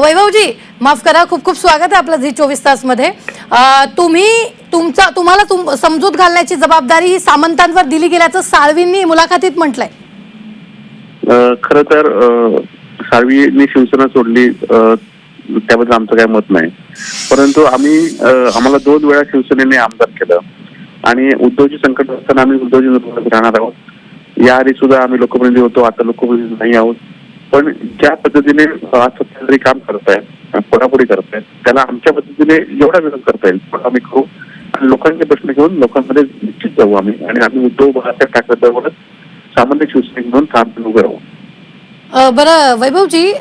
वैभवजी माफ करा खूप खूप स्वागत आहे आपलं झी चोवीस तासमध्ये तुम्ही तुमचा तुम्हाला तुम समजूत घालण्याची जबाबदारी ही सामंतांवर दिली गेल्याचं साळवींनी मुलाखतीत म्हटलंय. खर तर अ, साळवींनी शिवसेना सोडली त्याबद्दल आमचं काय मत नाही. परंतु आम्ही आम्हाला दोन वेळा शिवसेनेने आमदार केलं. आणि उद्योजी संकट असताना आम्ही उद्योजी राहणार आहोत. याआधी सुद्धा आम्ही लोकप्रतिनिधी होतो आता लोकप्रतिनिधी नाही आहोत. पण ज्या पद्धतीने आज सत्ताधारी काम करतायत पुढापुढी करतायत त्याला आमच्या पद्धतीने जेवढा विरोध करता येईल तेवढा आम्ही करू. आणि लोकांचे प्रश्न घेऊन लोकांमध्ये निश्चित जाऊ आम्ही. आणि आम्ही उद्धव बाळासाहेब ठाकरे बरोबरच सामान्य शिवसैनिक म्हणून ठाम उभे राहू. बरं वैभवजी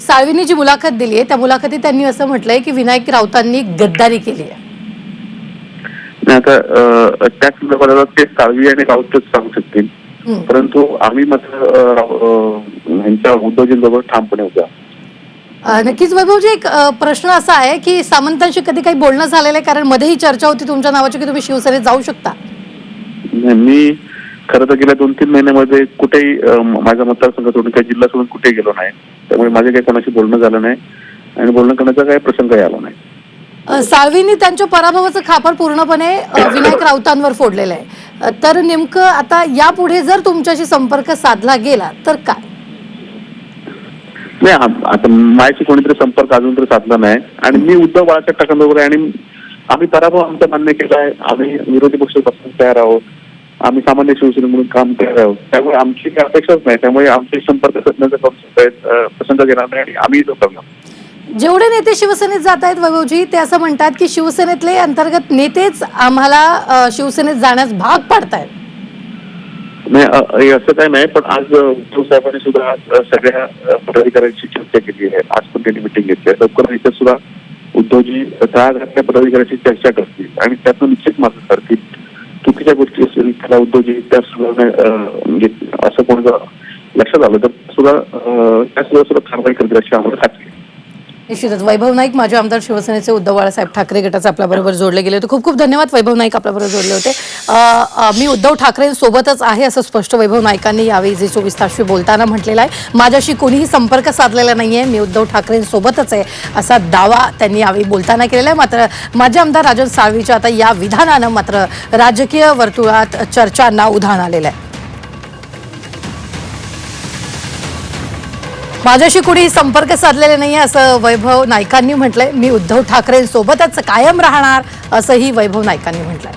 साळवींनी जी मुलाखत दिली आहे त्या मुलाखतीत त्यांनी असं म्हटलंय की विनायक राऊतांनी गद्दारी केली आहे. आता त्या संदर्भात ते साळवी आणि राऊतच सांगू शकतील. परंतु आम्ही मात्र यांच्या उद्धवजींबरोबर ठामपणे. अ, नक्कीच वैभवजी एक प्रश्न असा आहे की सामंतांशी कधी काही बोलणं झालेलं आहे? कारण मध्ये ही चर्चा होती तुमच्या नावाची की तुम्ही शिवसेनेत जाऊ शकता. मी खरं तर गेल्या दोन तीन महिन्यामध्ये कुठेही अ, माझ्या मतदारसंघ सोडून काही जिल्हा सोडून कुठेही गेलो नाही. त्यामुळे माझे काही कोणाशी बोलणं झालं नाही आणि बोलणं करण्याचा काही प्रसंगही आला नाही. साळवींनी त्यांच्या पराभवाचं खापर पूर्णपणे विनायक राऊतांवर फोडलेलं आहे. तर नेमकं आता यापुढे जर तुमच्याशी संपर्क साधला गेला तर काय? नाही आता माझ्याशी कोणीतरी संपर्क अजून तरी साधला नाही. आणि मी उद्धव बाळासाहेब ठाकरेंबरोबर आहे आणि आम्ही पराभव आमचा मान्य केला आहे आम्ही विरोधी पक्षापासून तयार आहोत. आम्ही सामान्य शिवसेने म्हणून काम तयार आहोत. त्यामुळे आमची काही अपेक्षाच नाही. त्यामुळे आमचे संपर्क साधण्याचा प्रसंग घेणार नाही आणि आम्ही जो करणार जेवढे नेते शिवसेनेत जात आहेत वैभवजी ते असं म्हणतात की शिवसेनेतले अंतर्गत नेतेच आम्हाला शिवसेनेत जाण्यास भाग पाडतायत. नाही असं काय नाही पण आज उद्धव साहेबांनी सुद्धा आज सगळ्या पदाधिकाऱ्यांशी चर्चा केली आहे. आज पण त्यांनी मिटिंग घेतली आहे. लवकर इथं सुद्धा उद्धवजी तळागाळातल्या पदाधिकाऱ्यांशी चर्चा करतील. आणि त्यातून निश्चित मार्ग काढतील. चुकीच्या गोष्टी असतील त्याला उद्धवजी त्या सुद्धा म्हणजे असं कोण लक्षात आलं तर सुद्धा त्या सुद्धा सुद्धा कारवाई करतील अशी आम्हाला खात्री आहे. निश्चितच. वैभव नाईक माजी आमदार शिवसेनेचे उद्धव बाळासाहेब ठाकरे गटाचे आपल्याबरोबर जोडले गेले होते. खूप खूप धन्यवाद वैभव नाईक आपल्याबरोबर जोडले होते. मी उद्धव ठाकरेंसोबतच आहे असं स्पष्ट वैभव नाईकांनी यावेळी जे चोवीस तासशी बोलताना म्हटलेलं आहे. माझ्याशी कोणीही संपर्क साधलेला नाही आहे मी उद्धव ठाकरेंसोबतच आहे असा दावा त्यांनी यावेळी बोलताना केलेला आहे. मात्र माजी आमदार राजन साळवीच्या आता या विधानानं मात्र राजकीय वर्तुळात चर्चांना उधाण आलेलं आहे. माझ्याशी कुणी संपर्क साधलेले नाही असं वैभव नाईकांनी म्हटलंय. मी उद्धव ठाकरेंसोबतच कायम राहणार असंही वैभव नाईकांनी म्हटलंय.